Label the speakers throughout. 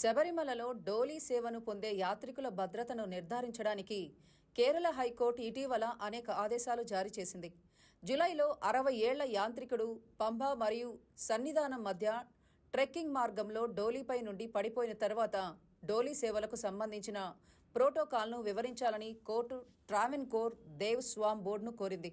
Speaker 1: శబరిమలలో డోలీ సేవను పొందే యాత్రికుల భద్రతను నిర్ధారించడానికి కేరళ హైకోర్టు ఇటీవల అనేక ఆదేశాలు జారీ చేసింది. జులైలో అరవై ఏళ్ళ యాంత్రికుడు పంబ మరియు సన్నిధానం మధ్య ట్రెక్కింగ్ మార్గంలో డోలీపై నుండి పడిపోయిన తర్వాత డోలీ సేవలకు సంబంధించిన ప్రోటోకాల్ను వివరించాలని కోర్టు ట్రావెన్కోర్ దేవ్ స్వామ్ బోర్డును కోరింది.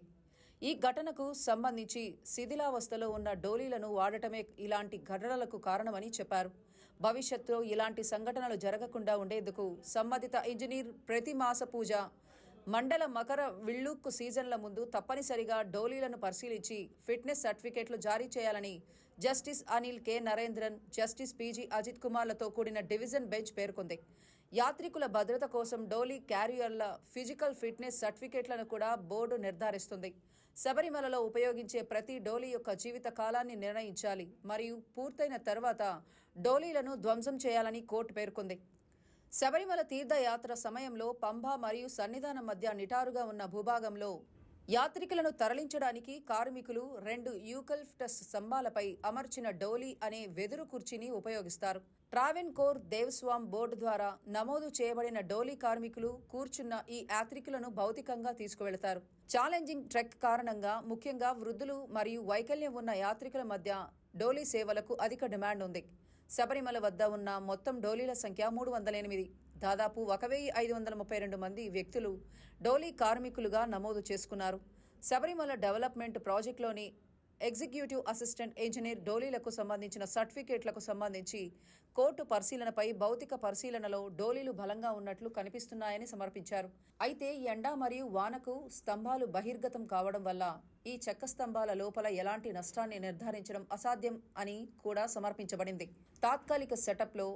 Speaker 1: ఈ ఘటనకు సంబంధించి శిథిలావస్థలో ఉన్న డోలీలను వాడటమే ఇలాంటి ఘటనలకు కారణమని చెప్పారు. భవిష్యత్తులో ఇలాంటి సంఘటనలు జరగకుండా ఉండేందుకు సంబంధిత ఇంజనీర్ ప్రతి మాస పూజ. మండల మకర విళ్ళుక్కు సీజన్ల ముందు తప్పనిసరిగా డోలీలను పరిశీలించి ఫిట్నెస్ సర్టిఫికేట్లు జారీ చేయాలని justice Anil K. Narendran justice PG Ajith కుమార్లతో కూడిన డివిజన్ బెంచ్ పేర్కొంది. యాత్రికుల భద్రత కోసం డోలీ క్యారియర్ల ఫిజికల్ ఫిట్నెస్ సర్టిఫికేట్లను కూడా బోర్డు నిర్ధారిస్తుంది. శబరిమలలో ఉపయోగించే ప్రతి డోలీ యొక్క జీవిత కాలాన్ని నిర్ణయించాలి మరియు పూర్తయిన తర్వాత డోలీలను ధ్వంసం చేయాలని కోర్టు పేర్కొంది. శబరిమల తీర్థయాత్ర సమయంలో పంబా మరియు సన్నిధానం మధ్య నిటారుగా ఉన్న భూభాగంలో యాత్రికులను తరలించడానికి కార్మికులు రెండు యూకల్ఫ్టస్ స్తంభాలపై అమర్చిన డోలీ అనే వెదురు కుర్చీని ఉపయోగిస్తారు. ట్రావెన్ కోర్ దేవస్వామ్ బోర్డు ద్వారా నమోదు చేయబడిన డోలీ కార్మికులు కూర్చున్న ఈ యాత్రికులను భౌతికంగా తీసుకువెళతారు. ఛాలెంజింగ్ ట్రెక్ కారణంగా ముఖ్యంగా వృద్ధులు మరియు వైకల్యం ఉన్న యాత్రికుల మధ్య డోలీ సేవలకు అధిక డిమాండ్ ఉంది. శబరిమల వద్ద ఉన్న మొత్తం డోలీల సంఖ్య మూడు వందల ఎనిమిది. దాదాపు ఒక వెయ్యి ఐదు వందల ముప్పై రెండు మంది వ్యక్తులు డోలీ కార్మికులుగా నమోదు చేసుకున్నారు. శబరిమల డెవలప్మెంట్ ప్రాజెక్టులోని ఎగ్జిక్యూటివ్ అసిస్టెంట్ ఇంజనీర్ డోలీలకు సంబంధించిన సర్టిఫికేట్లకు సంబంధించి కోర్టు పరిశీలనపై భౌతిక పరిశీలనలో డోలీలు బలంగా ఉన్నట్లు కనిపిస్తున్నాయని సమర్పించారు. అయితే ఎండ మరియు వానకు స్తంభాలు బహిర్గతం కావడం వల్ల ఈ చెక్క స్తంభాల లోపల ఎలాంటి నష్టాన్ని నిర్ధారించడం అసాధ్యం అని కూడా సమర్పించబడింది. తాత్కాలిక సెటప్లో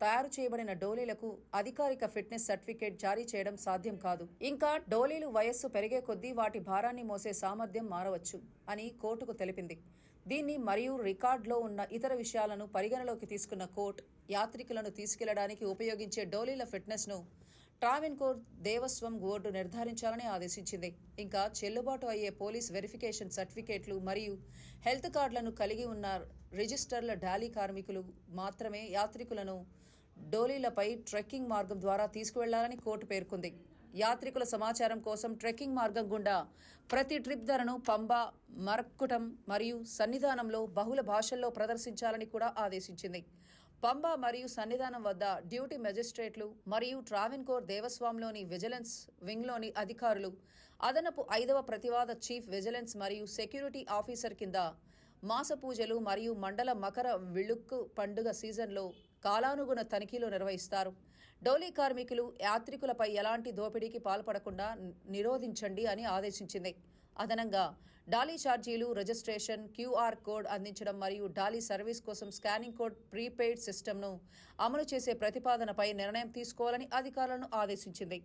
Speaker 1: తయారు చేయబడిన డోలీలకు అధికారిక ఫిట్నెస్ సర్టిఫికేట్ జారీ చేయడం సాధ్యం కాదు. ఇంకా డోలీలు వయస్సు పెరిగే కొద్దీ వాటి భారాన్ని మోసే సామర్థ్యం మారవచ్చు అని కోర్టుకు తెలిపింది. దీన్ని మరియు రికార్డులో ఉన్న ఇతర విషయాలను పరిగణలోకి తీసుకున్న కోర్టు యాత్రికులను తీసుకెళ్ళడానికి ఉపయోగించే డోలీల ఫిట్నెస్ను ట్రావెన్కోర్ దేవస్వం బోర్డు నిర్ధారించాలని ఆదేశించింది. ఇంకా చెల్లుబాటు అయ్యే పోలీస్ వెరిఫికేషన్ సర్టిఫికేట్లు మరియు హెల్త్ కార్డులను కలిగి ఉన్న రిజిస్టర్ల డాలీ కార్మికులు మాత్రమే యాత్రికులను డోలీలపై ట్రెక్కింగ్ మార్గం ద్వారా తీసుకువెళ్ళాలని కోర్టు పేర్కొంది. యాత్రికుల సమాచారం కోసం ట్రెక్కింగ్ మార్గం గుండా ప్రతి ట్రిప్ ధరను పంబా మరక్కుటం మరియు సన్నిధానంలో బహుళ భాషల్లో ప్రదర్శించాలని కూడా ఆదేశించింది. పంబా మరియు సన్నిధానం వద్ద డ్యూటీ మెజిస్ట్రేట్లు మరియు ట్రావెన్కోర్ దేవస్వాంలోని విజిలెన్స్ వింగ్లోని అధికారులు అదనపు ఐదవ ప్రతివాద చీఫ్ విజిలెన్స్ మరియు సెక్యూరిటీ ఆఫీసర్ కింద మాస పూజలు మరియు మండల మకర విళుక్కు పండుగ సీజన్లో కాలానుగుణ తనిఖీలు నిర్వహిస్తారు. డోలీ కార్మికులు యాత్రికులపై ఎలాంటి దోపిడీకి పాల్పడకుండా నిరోధించండి అని ఆదేశించింది. అదనంగా డాలీ ఛార్జీలు రిజిస్ట్రేషన్ క్యూఆర్ కోడ్ అందించడం మరియు డాలీ సర్వీస్ కోసం స్కానింగ్ కోడ్ ప్రీపెయిడ్ సిస్టమ్ను అమలు చేసే ప్రతిపాదనపై నిర్ణయం తీసుకోవాలని అధికారులను ఆదేశించింది.